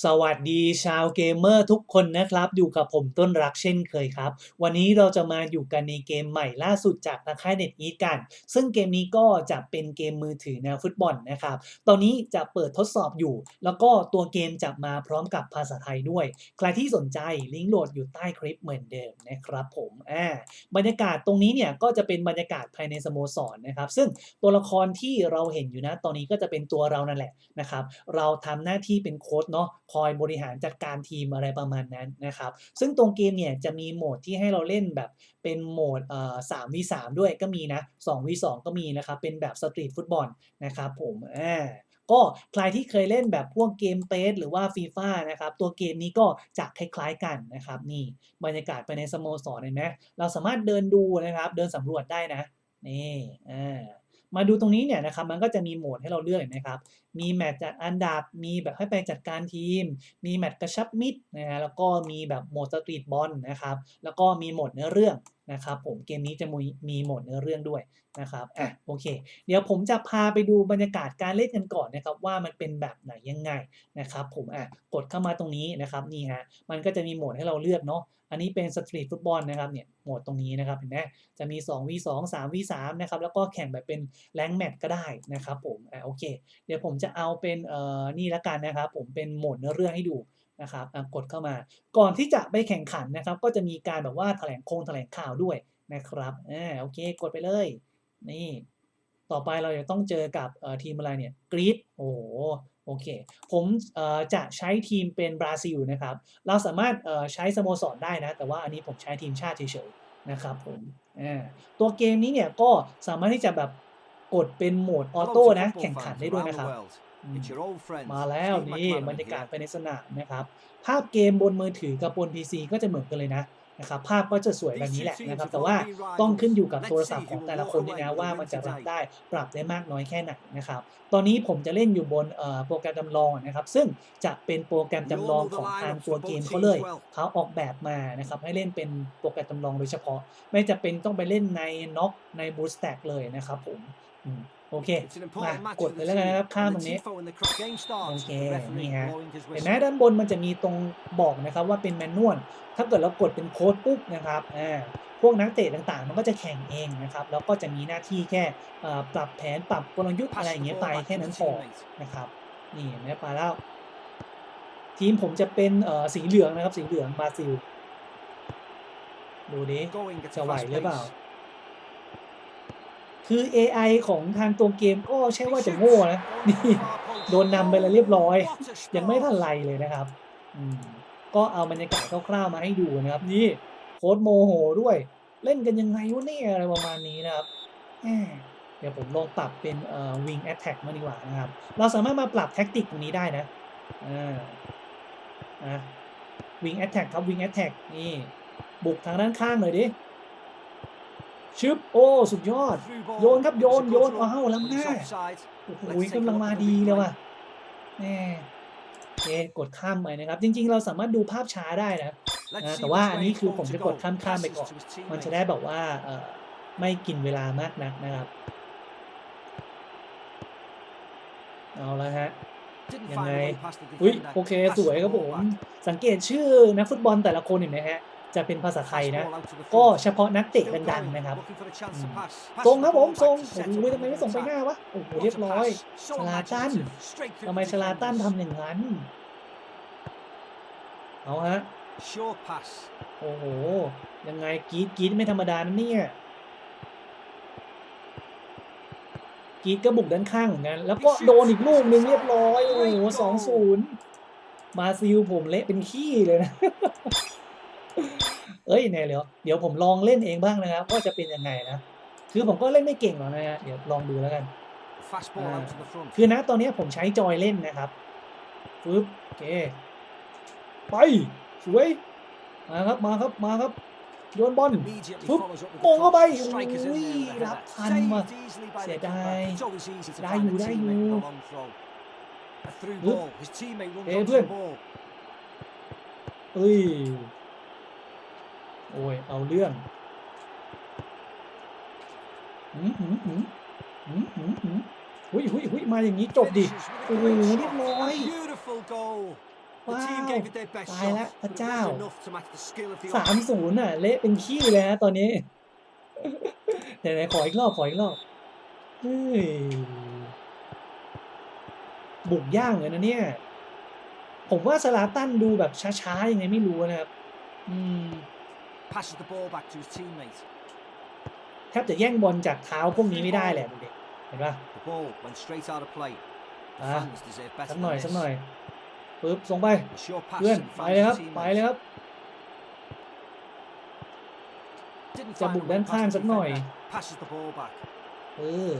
สวัสดีชาวเกมเมอร์ทุกคนนะครับ อยู่กับผมต้นรักเช่นเคยครับ วันนี้เราจะมาอยู่กันในเกมใหม่ล่าสุดจากทางค่ายเน็ตอีทกัน ซึ่งเกมนี้ก็จะเป็นเกมมือถือแนวฟุตบอลนะครับ ตอนนี้จะเปิดทดสอบอยู่ แล้วก็ตัวเกมจะมาพร้อมกับภาษาไทยด้วย ใครที่สนใจลิงก์โหลดอยู่ใต้คลิปเหมือนเดิมนะครับผมอ่าบรรยากาศตรงนี้เนี่ยก็จะเป็นบรรยากาศภายในสโมสรนะครับ ซึ่งตัวละครที่เราเห็นอยู่นะตอนนี้ก็จะเป็นตัวเรานั่นแหละนะครับเราทำหน้าที่เป็นโค้ชเนาะ คอยบริหารจัดการทีมอะไรประมาณนั้นนะครับ ซึ่งตรงเกมเนี่ยจะมีโหมดที่ให้เราเล่นแบบเป็นโหมดเอ่อสามวีสามด้วยก็มีนะสองวีสองก็มีนะครับ เป็นแบบสตรีทฟุตบอลนะครับผมอ่าก็ใครที่เคยเล่นแบบพวกเกมเปสหรือว่าฟีฟ่านะครับ ตัวเกมนี้ก็จะคล้ายๆกันนะครับ นี่บรรยากาศไปในสโมสรเห็นไหมเราสามารถเดินดูนะครับ เดินสำรวจได้นะนี่อ่ามาดูตรงนี้เนี่ยนะครับมันก็จะมีโหมดให้เราเลือกนไหมครับ มีแมตช์จัดอันดับ มีแบบให้ไปจัดการทีม มีแมตช์กระชับมิตรนะฮะแล้วก็มีแบบโหมดสตรีทบอลนะครับ แล้วก็มีโหมดเนื้อเรื่องนะครับผมเกมนี้จะมีมีโหมดเนื้อเรื่องด้วยนะครับอะโอเค เดี๋ยวผมจะพาไปดูบรรยากาศการเล่นกันก่อนนะครับว่ามันเป็นแบบไหนยังไงนะครับผมอะกดเข้ามาตรงนี้นะครับนี่ฮะมันก็จะมีโหมดให้เราเลือกเนาะอันนี้เป็นสตรีทฟุตบอลนะครับเนี่ยโหมดตรงนี้นะครับเห็นไหมจะมี 2v2 3v3 นะครับแล้วก็แข่งแบบเป็นแรงแมตช์ก็ได้นะครับผมอะโอเค เดี๋ยวผมจะเอาเป็นเอ่อนี่ละกันนะครับ ผมเป็นโหมดเนื้อเรื่องให้ดูนะครับกดเข้ามา ก่อนที่จะไปแข่งขันนะครับ ก็จะมีการแบบว่าแถลงโครงแถลงข่าวด้วยนะครับอ่าโอเคกดไปเลย นี่ ต่อไปเราจะต้องเจอกับทีมอะไรเนี่ยกรีซโอ้โหโอเค ผมจะใช้ทีมเป็นบราซิลนะครับ เราสามารถใช้สโมสรได้นะ แต่ว่าอันนี้ผมใช้ทีมชาติเฉยๆนะครับผมตัวเกมนี้เนี่ยก็สามารถที่จะแบบ กดเป็นโหมดออโต้นะ แข่งขันได้ด้วยนะครับอืมมาแล้วนี่บรรยากาศไปในสนามนะครับ ภาพเกมบนมือถือกับบน PC ก็จะเหมือนกันเลยนะนะครับภาพก็จะสวยแบบนี้แหละนะครับ แต่ว่าต้องขึ้นอยู่กับโทรศัพท์ของแต่ละคนด้วยนะว่ามันจะรับได้ปรับได้มากน้อยแค่ไหนนะครับ ตอนนี้ผมจะเล่นอยู่บนเอ่อโปรแกรมจำลองนะครับ ซึ่งจะเป็นโปรแกรมจำลองของทางตัวเกมเขาเลยเขาออกแบบมานะครับ ให้เล่นเป็นโปรแกรมจำลองโดยเฉพาะ ไม่จะเป็นต้องไปเล่นในน็อกในบูสแต็กเลยนะครับผมอืม โอเค มากดเลยแล้วกันนะครับ ข้ามตรงนี้ โอเค นี่ฮะเห็นไหมด้านบนมันจะมีตรงบอกนะครับว่าเป็นแมนนวล ถ้าเกิดเรากดเป็นโค้ดปุ๊บนะครับ อ่า พวกนักเตะต่างๆ มันก็จะแข่งเองนะครับ แล้วก็จะมีหน้าที่แค่เอ่อปรับแผน ปรับกลยุทธ์อะไรอย่างเงี้ยไปแค่นั้นพอ นะครับ นี่เห็นไหมไปแล้ว ทีมผมจะเป็นเอ่อสีเหลืองนะครับ สีเหลืองบราซิล ดูดิ จะไหวหรือเปล่า คือ AI ของทางตัวเกมก็ใช่ว่าจะโง่นะนี่โดนนำไปแล้วเรียบร้อย ยังไม่ทันไรเลยนะครับอืมก็เอาบรรยากาศคร่าวๆมาให้ดูนะครับนี่โค้ดโมโหด้วย เล่นกันยังไงวะเนี่ยอะไรประมาณนี้นะครับเดี๋ยวผมลองปรับเป็นเอ่อ wing attack มาดีกว่านะครับ เราสามารถมาปรับแท็กติกตรงนี้ได้นะอ่านะ wing attack ครับ wing attack นี่บุกทางด้านข้างหน่อยดิ ชึบโอ้สุดยอด โยนครับโยนโยนว้าวล้ำหน้าโอ้โหกำลังมาดีเลยว่ะแหมโอเคกดข้ามไปนะครับ จริง ๆ เราสามารถดูภาพช้าได้นะนะแต่ว่าอันนี้คือผมจะกดข้ามๆไปก่อนมันจะได้แบบว่าเอ่อไม่กินเวลามากนักนะครับ เอาละฮะยังไงอุ้ยโอเคสวยครับผม สังเกตชื่อนักฟุตบอลแต่ละคนเห็นไหมฮะ จะเป็นภาษาไทยนะ ก็เฉพาะนักเตะดังๆนะครับทรงครับผมทรงโอ้โหทำไมไม่ส่งไปหน้าวะโอ้โหเรียบร้อยชลาตันทำไมชลาตันทำอย่างนั้นเอาฮะโอ้โหยังไงกรีดกรีดไม่ธรรมดานะเนี่ยกรีดก็บุกด้านข้างเหมือนกันแล้วก็โดนอีกลูกหนึ่งเรียบร้อยโอ้โหสองศูนย์มาซิลผมเละเป็นขี้เลยนะ เอ้ยเนี่ยเดี๋ยวเดี๋ยวผมลองเล่นเองบ้างนะครับว่าจะเป็นยังไงนะคือผมก็เล่นไม่เก่งหรอกนะฮะเดี๋ยวลองดูแล้วกันคือนะตอนนี้ผมใช้จอยเล่นนะครับปึ๊บโอเคไปสวยมาครับมาครับมาครับโยนบอลปุ๊บโมงเข้าไปโอ้ยรับทันว่ะเสียดายได้อยู่ได้อยู่ปึ๊บเอ้ยเพื่อนเอ้ย โอ้ย เอาเรื่องหืมหืมหืมหืมหืมหืมหุยหุยหุยมาอย่างนี้จบดิโอ้โหเรียบร้อย The team Wow. gave it their best Tài lắm, shot, Phật but it Chào. wasn't enough to match the skill of the สามศูนย์อะ เละเป็นขี้เลยฮะตอนนี้ไหนๆขออีกรอบขออีกรอบเฮ้ยบุกย่างเลยนะเนี่ย ผมว่าสลาตันดูแบบช้าๆยังไงไม่รู้นะครับ อืม passes the ball back to his teammate. แทบจะแย่งบอลจากเท้าพวกนี้ไม่ได้แหละดูดิเห็นปะ The ball went straight out of play. The Ah. fans deserve สั better กหน่อย than สักหน่อย this. ปึ๊บส่งไป A short pass เพื่อน and ไป finds เลยครับ his ไป teammate. เลยครับ Didn't จะ find บุก the ด้าน way ข้าง past สั the กหน่อย defender. Passes the ball back. เออ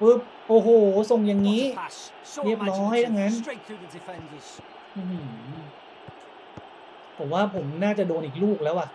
ปึ๊บโอ้โห ส่งอย่างนี้ What a pass. So เรียบร้อยทั้งนั้น imaginative. Straight through the defenders. อื้อหือผมว่าผมน่าจะโดนอีกลูกแล้วอะ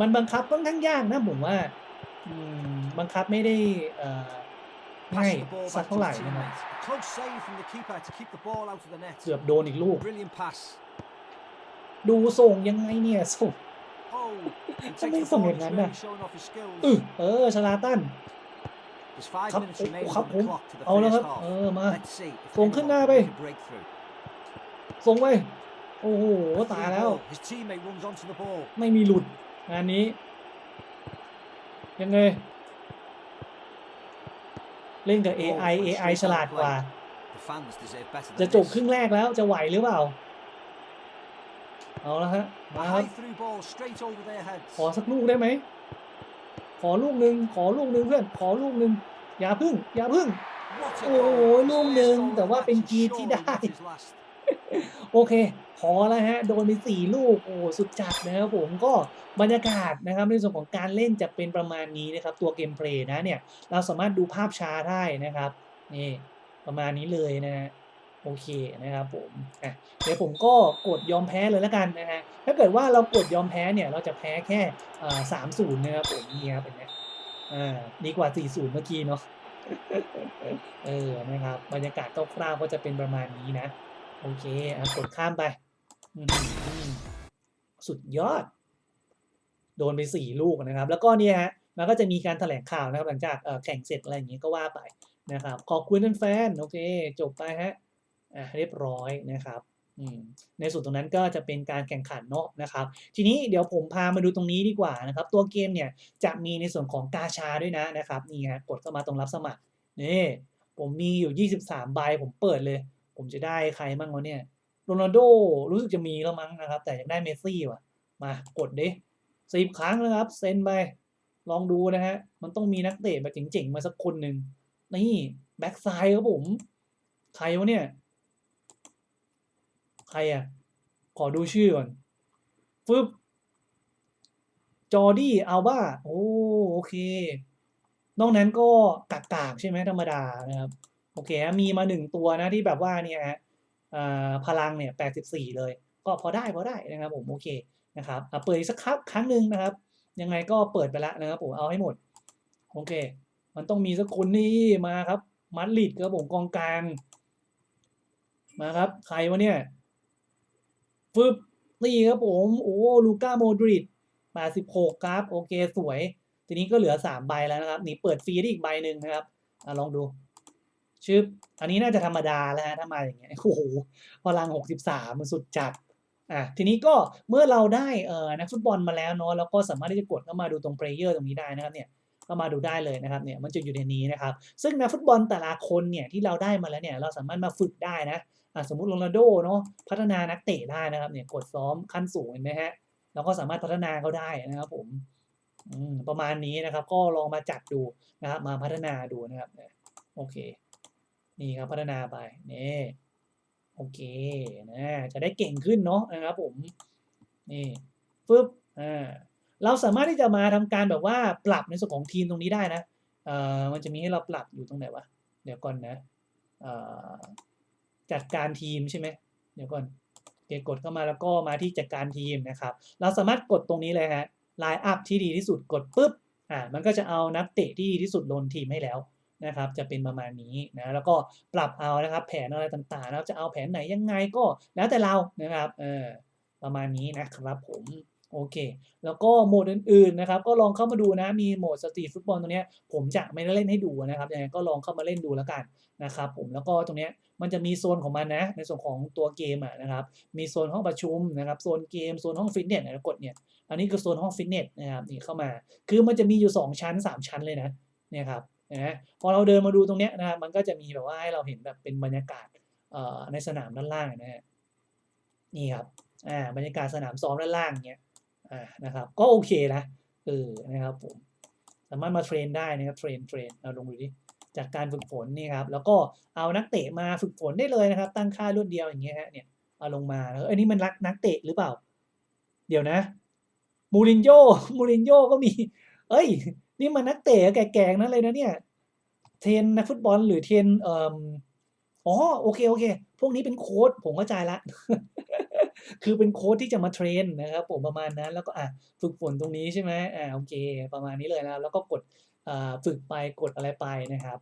มันบังคับค่อนข้างยากนะผมว่าอืมบังคับไม่ได้เอ่อง่าย Passes the ball สัก back เท่า to ไหร่ his นะครับ teammate. A close save from the keeper to keep the ball out of the net. เกือบโดนอีกลูก Brilliant pass. ดูส่งยังไงเนี่ยส่ง Oh, he Sao takes mấy the phòng ball. đẹp He's lắm really nè. showing off his skills. เออเออชลาตัน There's five ครับ minutes โอ้ remaining ครับ on ผม the clock to the เอาแล้วค first รับ เอ half. อมา Let's see if ส่ง anyone ขึ้นหน้า can ไป make a breakthrough. ส่งไป โอ้โห Through ตาย the แล้ว ball. His teammate runs onto the ball. ไม่มีหลุด งานนี้ ยังไง เล่นกับ AI AI ฉลาดกว่า The fans deserve better จะ than จบ this. ครึ่งแรกแล้วจะไหวหรือเปล่า เอาละฮะ A มาครับ high through ball straight over their heads. ขอสักลูกได้ไหม ขอลูกหนึ่งขอลูกหนึ่งเพื่อน ขอลูกหนึ่งอย่าพึ่ง อย่าพึ่ง What a โอ้โห goal. His ลูก first หนึ่ง goal of แต่ the ว่า match เป็น is กีที่ surely ได้ not his last. โอเค พอแล้วฮะ โดนไปสี่ลูก โอ้สุดจัดนะครับผมก็บรรยากาศนะครับในส่วนของการเล่นจะเป็นประมาณนี้นะครับ ตัวเกมเพลย์นะเนี่ย เราสามารถดูภาพช้าได้นะครับ นี่ประมาณนี้เลยนะฮะโอเคนะครับผมอะเดี๋ยวผมก็กดยอมแพ้เลยแล้วกันนะฮะ ถ้าเกิดว่าเรากดยอมแพ้เนี่ย เราจะแพ้แค่สามศูนย์นะครับผมนี่ครับเป็นไงอ่าดีกว่าสี่ศูนย์เมื่อกี้เนาะ เออ นะครับ บรรยากาศคร่าวๆก็จะเป็นประมาณนี้นะ โอเคอะกดข้ามไป สุดยอด โดนไปสี่ลูกนะครับ แล้วก็เนี่ยฮะมันก็จะมีการแถลงข่าวนะครับ หลังจากแข่งเสร็จอะไรอย่างนี้ยก็ว่าไปนะครับ ขอบคุณแฟนๆโอเค จบไปฮะอะเรียบร้อยนะครับอืมในส่วนตรงนั้นก็จะเป็นการแข่งขันเนาะนะครับ ทีนี้เดี๋ยวผมพามาดูตรงนี้ดีกว่านะครับ ตัวเกมเนี่ยจะมีในส่วนของกาชาด้วยนะนะครับนี่ฮะกดเข้ามาตรงรับสมัครนี่ผมมีอยู่ 23 ใบผมเปิดเลย ผมจะได้ใครบ้างวะเนี่ยโรนัลโดรู้สึกจะมีแล้วมั้งนะครับ แต่ยากได้เมสซี่ว่ะ มากดดิสิบครั้งนะครับ เซ็นไป ลองดูนะฮะ มันต้องมีนักเตะแบบเจ๋งๆ มาสักคนหนึ่งนี่แบ็กไซด์ครับผม ใครวะเนี่ย ใครอะ ขอดูชื่อก่อนฟึบจอร์ดี้อัลบ้าโอ้โอเค นอกนั้นก็กากๆใช่ไหมธรรมดานะครับ โอเคมีมาหนึ่งตัวนะที่แบบว่าเนี่ยฮะพลังเนี่ยแปดสิบสี่เลย ก็พอได้พอได้นะครับผมโอเคนะครับเปิดอีกสักครั้งครั้งหนึ่งนะครับ ยังไงก็เปิดไปแล้วนะครับผมเอาให้หมดโอเค มันต้องมีสักคนนี่มาครับมัดลิดครับผมกองกลางมาครับ ใครวะเนี่ยฟึบนี่ครับผมโอ้ลูก้าโมดริดแปดสิบหกครับ โอเคสวย ทีนี้ก็เหลือสามใบแล้วนะครับ นี่เปิดฟรีได้อีกใบหนึ่งนะครับอลองดู ชื่ออันนี้น่าจะธรรมดาแล้วฮะถ้ามาอย่างเงี้ยโอ้โหพลังหกสิบสามมันสุดจัดอะทีนี้ก็เมื่อเราได้เอ่อนักฟุตบอลมาแล้วเนาะแล้วก็สามารถที่จะกดเข้ามาดูตรงเพลเยอร์ตรงนี้ได้นะครับเนี่ยก็มาดูได้เลยนะครับเนี่ยมันจะอยู่ในนี้นะครับ ซึ่งนักฟุตบอลแต่ละคนเนี่ยที่เราได้มาแล้วเนี่ยเราสามารถมาฝึกได้นะอะสมมติโรนัลโดเนาะพัฒนานักเตะได้นะครับเนี่ยกดซ้อมขั้นสูงเห็นไหมฮะเราก็สามารถพัฒนาเขาได้นะครับผมอืมประมาณนี้นะครับก็ลองมาจัดดูนะครับมาพัฒนาดูนะครับโอเค นี่ครับพัฒนาไปนี่โอเคนะจะได้เก่งขึ้นเนาะนะครับผมนี่ฟึบอ่าเราสามารถที่จะมาทำการแบบว่าปรับในส่วนของทีมตรงนี้ได้นะเอ่อมันจะมีให้เราปรับอยู่ตรงไหนวะเดี๋ยวก่อนนะเอ่อจัดการทีมใช่ไหมเดี๋ยวก่อนโอเคกดเข้ามาแล้วก็มาที่จัดการทีมนะครับ เราสามารถกดตรงนี้เลยฮะไลน์อัพที่ดีที่สุดกดปุ๊บอ่ามันก็จะเอานักเตะที่ดีที่สุดลงทีมให้แล้ว นะครับจะเป็นประมาณนี้นะแล้วก็ปรับเอานะครับแผนอะไรต่างๆนะครับจะเอาแผนไหนยังไงก็แล้วแต่เรานะครับเออประมาณนี้นะครับผมโอเค แล้วก็โหมดอื่นๆนะครับ ก็ลองเข้ามาดูนะ มีโหมดสตรีทฟุตบอลตรงนี้ผมจะไม่ได้เล่นให้ดูนะครับยังไงก็ลองเข้ามาเล่นดูแล้วกันนะครับ ผมแล้วก็ตรงนี้มันจะมีโซนของมันนะ ในส่วนของตัวเกมนะครับ มีโซนห้องประชุมนะครับ โซนเกม โซนห้องฟิตเนสนะกดเนี่ย อันนี้คือโซนห้องฟิตเนสนะครับนี่เข้ามา คือมันจะมีอยู่ 2 ชั้น 3 ชั้นเลยนะ เนี่ยครับ นะพอเราเดินมาดูตรงเนี้ยนะครับมันก็จะมีแบบว่าให้เราเห็นแบบเป็นบรรยากาศในสนามด้านล่างนะฮะนี่ครับอ่าบรรยากาศสนามซ้อมด้านล่างเนี้ยอ่านะครับก็โอเคนะเออนะครับผมสามารถมาเทรนได้นะครับเทรนเทรนเราลงดูดิจากการฝึกฝนนี่ครับแล้วก็เอานักเตะมาฝึกฝนได้เลยนะครับ ตั้งค่ารวดเดียวอย่างเงี้ยฮะเนี่ยเอาลงมาแล้วเอ้นี่มันรักนักเตะหรือเปล่า เดี๋ยวนะมูรินโญ่มูรินโญ่ก็มี เอ้ย นี่มันนักเตะแก่ๆนั้นเลยนะเนี่ย เทรนนักฟุตบอลหรือเทรนเอ่ออ๋อโอเคโอเค พวกนี้เป็นโค้ชผมเข้าใจละ คือเป็นโค้ชที่จะมาเทรนนะครับผมประมาณนั้น แล้วก็อะฝึกฝนตรงนี้ใช่ไหมอ่าโอเค ประมาณนี้เลยนะครับแล้วก็กดอ่าฝึกไปกดอะไรไปนะครับ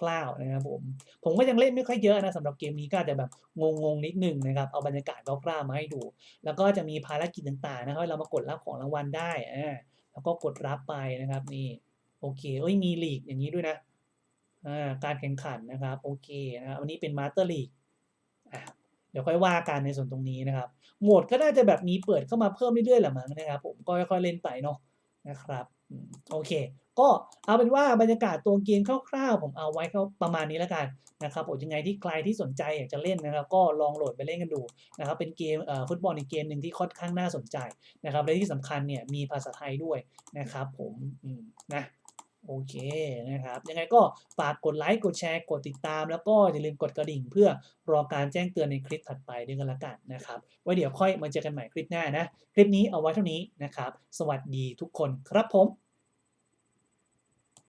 คร่าวๆนะครับผม ผมก็ยังเล่นไม่ค่อยเยอะนะสำหรับเกมนี้ก็จะแบบงงๆนิดนึงนะครับ เอาบรรยากาศคร่าวๆมาให้ดู แล้วก็จะมีภารกิจต่างๆนะครับให้เรามากดรับของรางวัลได้อ่า แล้วก็กดรับไปนะครับนี่โอเคเอ้ยมีลีกอย่างนี้ด้วยนะอ่าการแข่งขันนะครับโอเคนะครับอันนี้เป็นมาสเตอร์ลีกอะเดี๋ยวค่อยว่ากันในส่วนตรงนี้นะครับโหมดก็น่าจะแบบมีเปิดเข้ามาเพิ่มเรื่อยๆแหละมั้งนะครับ ผมก็ค่อยๆเล่นไปเนาะนะครับ โอเค ก็เอาเป็นว่าบรรยากาศตัวเกมคร่าวๆ ผมเอาไว้ประมาณนี้แล้วกันนะครับผมยังไงที่ใครที่สนใจอยากจะเล่นนะครับก็ลองโหลดไปเล่นกันดูนะครับเป็นเกมเอ่อฟุตบอลอีกเกมหนึ่งที่ค่อนข้างน่าสนใจนะครับและที่สำคัญเนี่ยมีภาษาไทยด้วยนะครับผมอืมนะ โอเคนะครับ ยังไงก็ฝากกดไลค์กดแชร์กดติดตาม แล้วก็อย่าลืมกดกระดิ่ง เพื่อรอการแจ้งเตือนในคลิปถัดไปด้วยกันละกันนะครับ ไว้เดี๋ยวค่อยมาเจอกันใหม่คลิปหน้านะ คลิปนี้เอาไว้เท่านี้นะครับ สวัสดีทุกคนครับผม